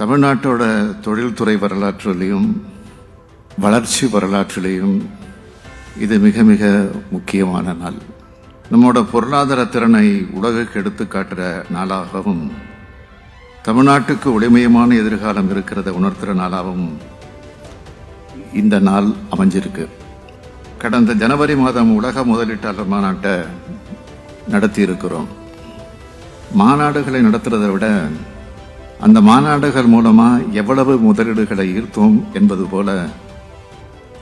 தமிழ்நாட்டோட தொழில்துறை வரலாற்றிலையும் வளர்ச்சி வரலாற்றிலையும் இது மிக மிக முக்கியமான நாள். நம்மோட பொருளாதார திறனை உலகுக்கு எடுத்து காட்டுற நாளாகவும் தமிழ்நாட்டுக்கு ஒளிமயமான எதிர்காலம் இருக்கிறத உணர்த்துகிற நாளாகவும் இந்த நாள் அமைஞ்சிருக்கு. கடந்த ஜனவரி மாதம் உலக முதலீட்டாளர் மாநாட்டை நடத்தியிருக்கிறோம். மாநாடுகளை நடத்துகிறத விட அந்த மாநாடுகள் மூலமாக எவ்வளவு முதலீடுகளை ஈர்த்தோம் என்பது போல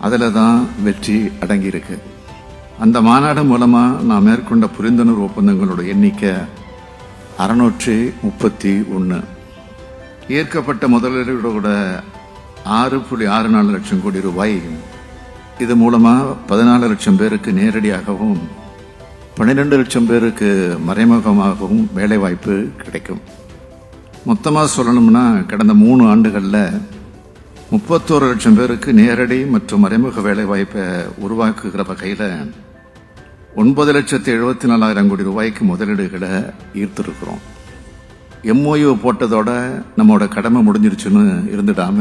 அதில் தான் வெற்றி அடங்கியிருக்கு. அந்த மாநாடு மூலமாக நான் மேற்கொண்ட புரிந்துணர்வு ஒப்பந்தங்களோட எண்ணிக்கை அறுநூற்றி முப்பத்தி ஒன்று ஈர்க்கப்பட்ட முதலீடுகளோட ஆறு புள்ளி ஆறு நாலு லட்சம் கோடி ரூபாய் இது மூலமாக பதினாலு லட்சம் பேருக்கு நேரடியாகவும் பன்னிரெண்டு லட்சம் பேருக்கு மறைமுகமாகவும் வேலைவாய்ப்பு கிடைக்கும். மொத்தமாக சொல்லணும்னா கடந்த மூணு ஆண்டுகளில் முப்பத்தோரு லட்சம் பேருக்கு நேரடி மற்றும் மறைமுக வேலைவாய்ப்பை உருவாக்குகிற வகையில் ஒன்பது லட்சத்தி எழுபத்தி நாலாயிரம் கோடி ரூபாய்க்கு முதலீடுகளை ஈர்த்திருக்கிறோம். எம்ஓயு போட்டதோட நம்மளோட கடமை முடிஞ்சிருச்சுன்னு இருந்துடாம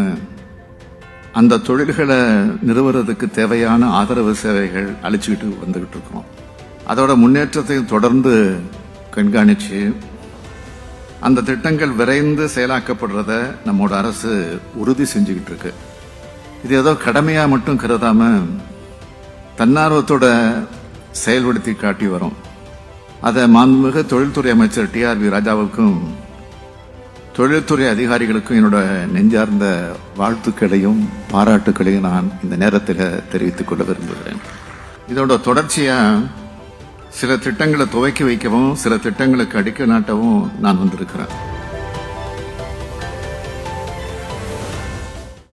அந்த தொழில்களை நிறுவுறதுக்கு தேவையான ஆதரவு சேவைகள் அழிச்சுக்கிட்டு வந்துக்கிட்டு இருக்கோம் அதோட முன்னேற்றத்தை தொடர்ந்து கண்காணித்து அந்த திட்டங்கள் விரைந்து செயலாக்கப்படுறத நம்மோட அரசு உறுதி செஞ்சுக்கிட்டு இருக்கு. இது ஏதோ கடமையா மட்டும் கருதாம தன்னார்வத்தோட செயல்படுத்தி காட்டி வரும். அதை மாண்புமிகு தொழில்துறை அமைச்சர் டிஆர்பி ராஜாவுக்கும் தொழில்துறை அதிகாரிகளுக்கும் என்னோட நெஞ்சார்ந்த வாழ்த்துக்களையும் பாராட்டுக்களையும் நான் இந்த நேரத்தில் தெரிவித்துக் கொள்ள விரும்புகிறேன். இதோட தொடர்ச்சியாக சில திட்டங்களை துவக்கி வைக்கவும் சில திட்டங்களுக்கு அடிக்க நாட்டவும் நான் வந்திருக்கிறேன்.